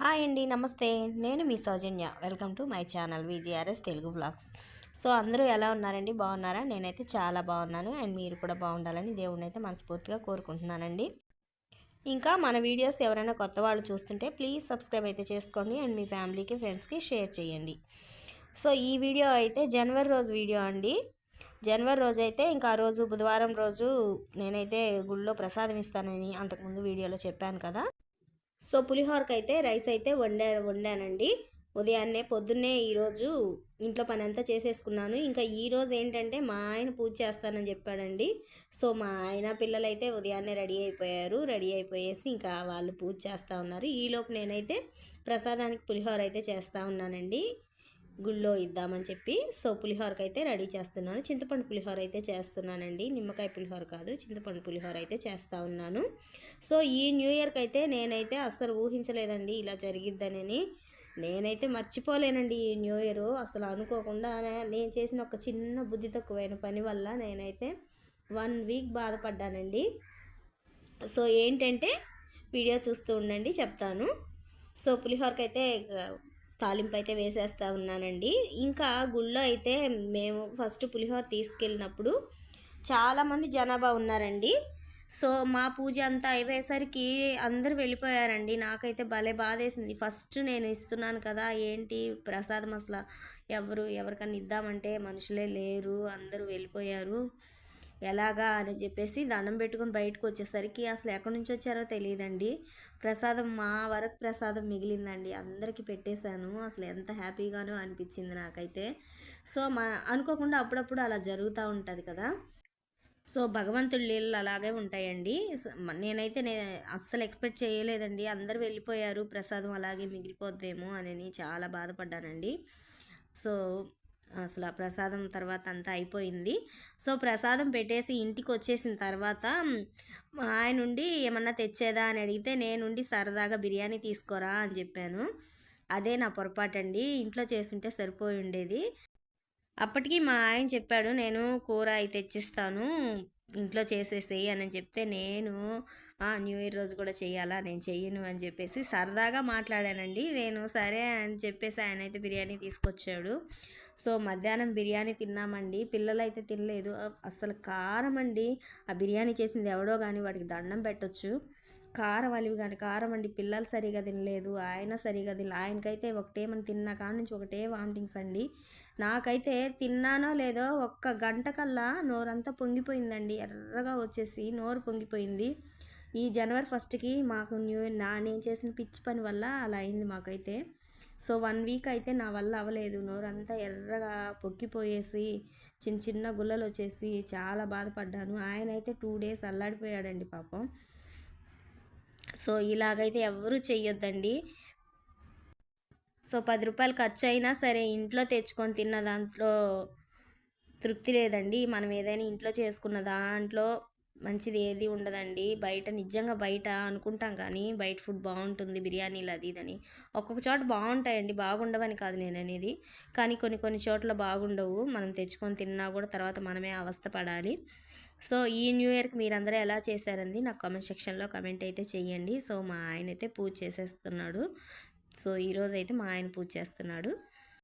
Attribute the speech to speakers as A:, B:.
A: Hi అండి నమస్తే. నేను మీ Soujanya. Welcome to my channel VGRS Telugu blogs so అందరూ ఎలా ఉన్నారండి? బాగున్నారా? నేనైతే చాలా బాగున్నాను. అండ్ మీరు కూడా బాగుండాలని దేవుడిని అయితే మనస్ఫూర్తిగా కోరుకుంటున్నానండి. ఇంకా మన వీడియోస్ ఎవరైనా కొత్త వాళ్ళు చూస్తుంటే ప్లీజ్ సబ్స్క్రైబ్ అయితే చేసుకోండి. అండ్ మీ ఫ్యామిలీకి ఫ్రెండ్స్కి షేర్ చేయండి. సో ఈ వీడియో అయితే జనవరి రోజు వీడియో అండి. జనవరి రోజు అయితే ఇంకా ఆ రోజు బుధవారం రోజు నేనైతే గుళ్ళో ప్రసాదం ఇస్తానని అంతకుముందు వీడియోలో చెప్పాను కదా. సో పులిహోరకి అయితే రైస్ అయితే వండా వండానండి. ఉదయాన్నే పొద్దున్నే ఈరోజు ఇంట్లో పని అంతా చేసేసుకున్నాను. ఇంకా ఈరోజు ఏంటంటే మా ఆయన పూజ చేస్తానని చెప్పాడండి. సో మా ఆయన పిల్లలైతే ఉదయాన్నే రెడీ అయిపోయారు. రెడీ అయిపోయేసి ఇంకా వాళ్ళు పూజ చేస్తూ ఉన్నారు. ఈలోపు నేనైతే ప్రసాదానికి పులిహోర అయితే చేస్తూ ఉన్నానండి. గుళ్ళో ఇద్దామని చెప్పి సో పులిహోరకి అయితే రెడీ చేస్తున్నాను. చింతపండు పులిహోర అయితే చేస్తున్నానండి. నిమ్మకాయ పులిహోర కాదు చింతపండు పులిహోర అయితే చేస్తూ ఉన్నాను. సో ఈ న్యూ ఇయర్కి అయితే నేనైతే అస్సలు ఊహించలేదండి ఇలా జరిగిద్దని నేనైతే మర్చిపోలేనండి ఈ న్యూ ఇయర్. అసలు అనుకోకుండా నేను చేసిన ఒక చిన్న బుద్ధి తక్కువైన పని వల్ల నేనైతే వన్ వీక్ బాధపడ్డానండి. సో ఏంటంటే వీడియో చూస్తూ ఉండండి చెప్తాను. సో పులిహోరకి అయితే తాలింపు అయితే వేసేస్తూ ఉన్నానండి. ఇంకా గుళ్ళో అయితే మేము ఫస్ట్ పులిహోర తీసుకెళ్ళినప్పుడు చాలామంది జనాభా ఉన్నారండి. సో మా పూజ అంతా అయిపోయేసరికి అందరూ వెళ్ళిపోయారండి. నాకైతే భలే బాధేసింది. ఫస్ట్ నేను ఇస్తున్నాను కదా ఏంటి ప్రసాదం అసలు? ఎవరు ఎవరికన్నా ఇద్దామంటే మనుషులే లేరు అందరూ వెళ్ళిపోయారు. ఎలాగా అని చెప్పేసి దండం పెట్టుకొని బయటకు వచ్చేసరికి అసలు ఎక్కడి నుంచి వచ్చారో తెలియదండి. ప్రసాదం మా వరకు ప్రసాదం మిగిలిందండి. అందరికీ పెట్టేశాను. అసలు ఎంత హ్యాపీగానో అనిపించింది నాకైతే. సో మా అనుకోకుండా అప్పుడప్పుడు అలా జరుగుతూ ఉంటుంది కదా. సో భగవంతుడి నీళ్ళు అలాగే ఉంటాయండి. నేనైతే నే అస్సలు ఎక్స్పెక్ట్ చేయలేదండి. అందరు వెళ్ళిపోయారు. ప్రసాదం అలాగే మిగిలిపోద్దేమో అని చాలా బాధపడ్డానండి. సో అసలు ఆ ప్రసాదం తర్వాత అంతా అయిపోయింది. సో ప్రసాదం పెట్టేసి ఇంటికి వచ్చేసిన తర్వాత ఆయన నుండి ఏమన్నా తెచ్చేదా అని అడిగితే నేనుండి సరదాగా బిర్యానీ తీసుకోరా అని చెప్పాను. అదే నా పొరపాటండి ఇంట్లో చేస్తుంటే సరిపోయి ఉండేది అప్పటికి మా ఆయన చెప్పాడు నేను కూర అయి తెచ్చిస్తాను ఇంట్లో చేసేసేయి అని చెప్తే నేను న్యూ ఇయర్ రోజు కూడా చేయాలా నేను చెయ్యను అని చెప్పేసి సరదాగా మాట్లాడానండి. నేను సరే అని చెప్పేసి ఆయన అయితే బిర్యానీ తీసుకొచ్చాడు. సో మధ్యాహ్నం బిర్యానీ తిన్నామండి. పిల్లలు అయితే తినలేదు అసలు కారం అండి. ఆ బిర్యానీ చేసింది ఎవడో కానీ వాడికి దండం పెట్టొచ్చు. కారం అలివి కానీ కారం అండి. పిల్లలు సరిగా తినలేదు. ఆయన సరిగా తిన ఆయనకైతే ఒకటేమని తిన్నా కాడ నుంచి ఒకటే వామిటింగ్స్ అండి. నాకైతే తిన్నానో లేదో ఒక్క గంట కల్లా నోరంతా పొంగిపోయిందండి. ఎర్రగా వచ్చేసి నోరు పొంగిపోయింది. ఈ జనవరి ఫస్ట్కి మాకు న్యూ నా నేను చేసిన పిచ్చి పని వల్ల అలా అయింది మాకైతే. సో వన్ వీక్ అయితే నా వల్ల అవ్వలేదు. నోరంతా ఎర్రగా పొక్కిపోయేసి చిన్న చిన్న గుల్లలు వచ్చేసి చాలా బాధపడ్డాను. ఆయన అయితే టూ డేస్ అల్లాడిపోయాడండి పాపం. సో ఇలాగైతే ఎవరు చెయ్యొద్దండి. సో పది రూపాయలు ఖర్చు అయినా సరే ఇంట్లో తెచ్చుకొని తిన్న దాంట్లో తృప్తి లేదండి. మనం ఏదైనా ఇంట్లో చేసుకున్న దాంట్లో మంచిది ఏది ఉండదండి. బయట నిజంగా బయట అనుకుంటాం కానీ బయట ఫుడ్ బాగుంటుంది బిర్యానీలు అది ఇదని ఒక్కొక్క చోట బాగుంటాయండి బాగుండవని కాదు నేను అనేది కానీ కొన్ని కొన్ని చోట్ల బాగుండవు. మనం తెచ్చుకొని తిన్నా కూడా తర్వాత మనమే అవస్థ పడాలి సో ఈ న్యూ ఇయర్కి మీరందరూ ఎలా చేశారండి నాకు కామెంట్ సెక్షన్లో కమెంట్ అయితే చేయండి సో మా ఆయన అయితే పూజ చేసేస్తున్నాడు. సో ఈరోజు అయితే మా ఆయన పూజ చేస్తున్నాడు.